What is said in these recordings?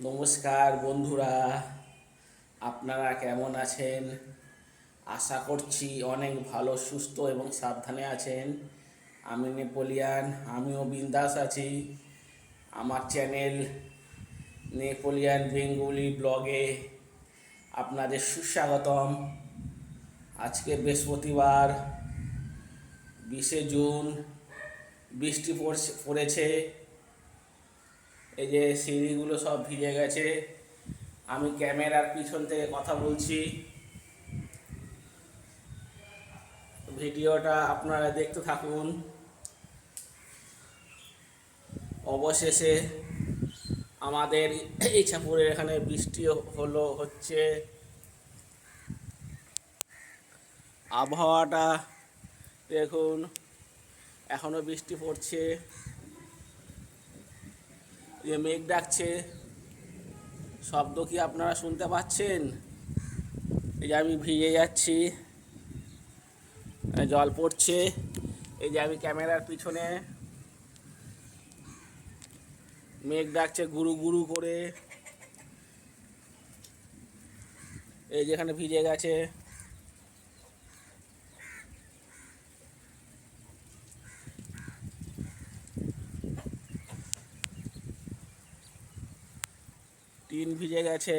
নমস্কার বন্ধুরা, আপনারা কেমন আছেন? আশা করছি অনেক ভালো, সুস্থ এবং সাবধানে আছেন। আমি নেপোলিয়ান, আমিও বিন্দাস আছি। আমার চ্যানেল নেপোলিয়ান বেঙ্গলি ব্লগে আপনাদের সুস্বাগতম। আজকে বৃহস্পতিবার, বিশে জুন, বৃষ্টি পড়ছে, পড়েছে। এই যে সিঁড়িগুলো সব ভিজে গেছে, আমি ক্যামেরার পিছন থেকে কথা বলছি। ভিডিওটা আপনারা দেখতে থাকুন। অবশেষে আমাদের ইচ্ছাপুরের এখানে বৃষ্টি হলো, হচ্ছে। আবহাওয়াটা দেখুন, এখনও বৃষ্টি পড়ছে। যে মেঘ ডাকছে। শব্দ কি আপনারা শুনতে পাচ্ছেন? এই যে আমি ভিজে যাচ্ছি। জল পড়ছে। এই যে আমি ক্যামেরার পিছনে। মেঘ ডাকছে গুরু গুরু করে। এই যেখানে ভিজে গেছে। টিন ভিজে গেছে।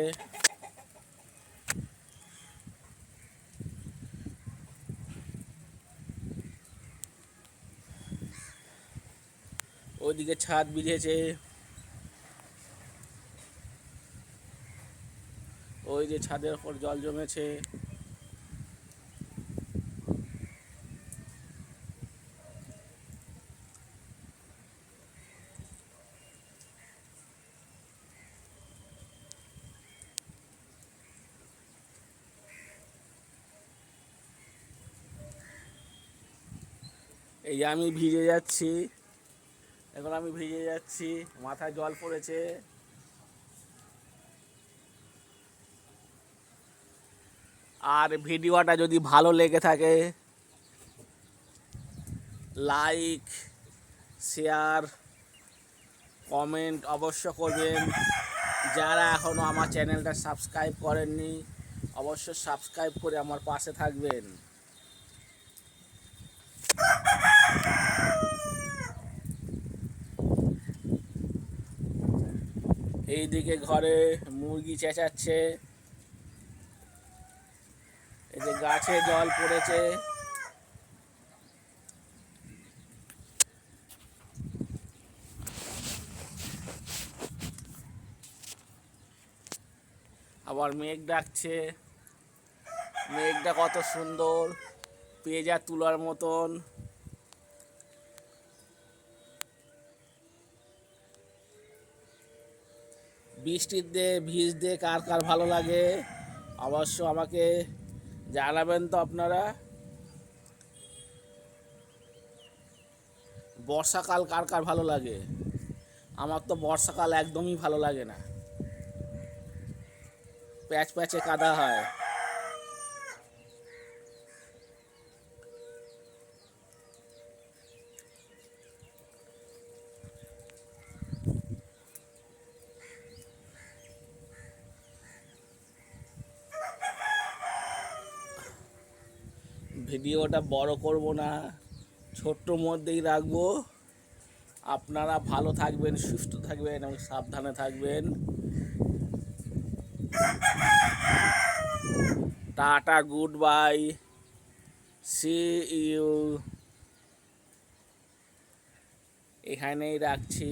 ওইদিকে ছাদ ভিজেছে। ওই যে ছাদের ওপর জল জমেছে। এই আমি ভিজে যাচ্ছি। এখন আমি ভিজে যাচ্ছি। মাথায় জল পড়েছে। আর ভিডিওটা যদি ভালো লেগে থাকে লাইক শেয়ার কমেন্ট অবশ্য করবেন। যারা এখনও আমার চ্যানেলটা সাবস্ক্রাইব করেননি অবশ্য সাবস্ক্রাইব করে আমার পাশে থাকবেন। এইদিকে ঘরে মুরগি চেঁচাচ্ছে। এই যে গাছে জল পড়েছে। আবার মেঘ ডাকছে। মেঘটা কত সুন্দর। পেঁজা তুলার মতন। বৃষ্টিতে ভিজতে কার কার ভালো লাগে, অবশ্য আমাকে জানাবেন তো আপনারা। বর্ষাকাল কার কার ভালো লাগে? আমার তো বর্ষাকাল একদমই ভালো লাগে না। প্যাচ প্যাচে কাদা হয়। ভিডিওটা বড় করব না, ছোট্ট মধ্যেই রাখব। আপনারা ভালো থাকবেন, সুস্থ থাকবেন এবং সাবধানে থাকবেন। Tata, goodbye. See you. এখানেই রাখছি।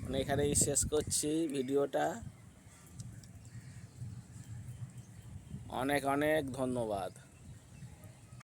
মানে এখানেই শেষ করছি ভিডিওটা। অনেক অনেক ধন্যবাদ।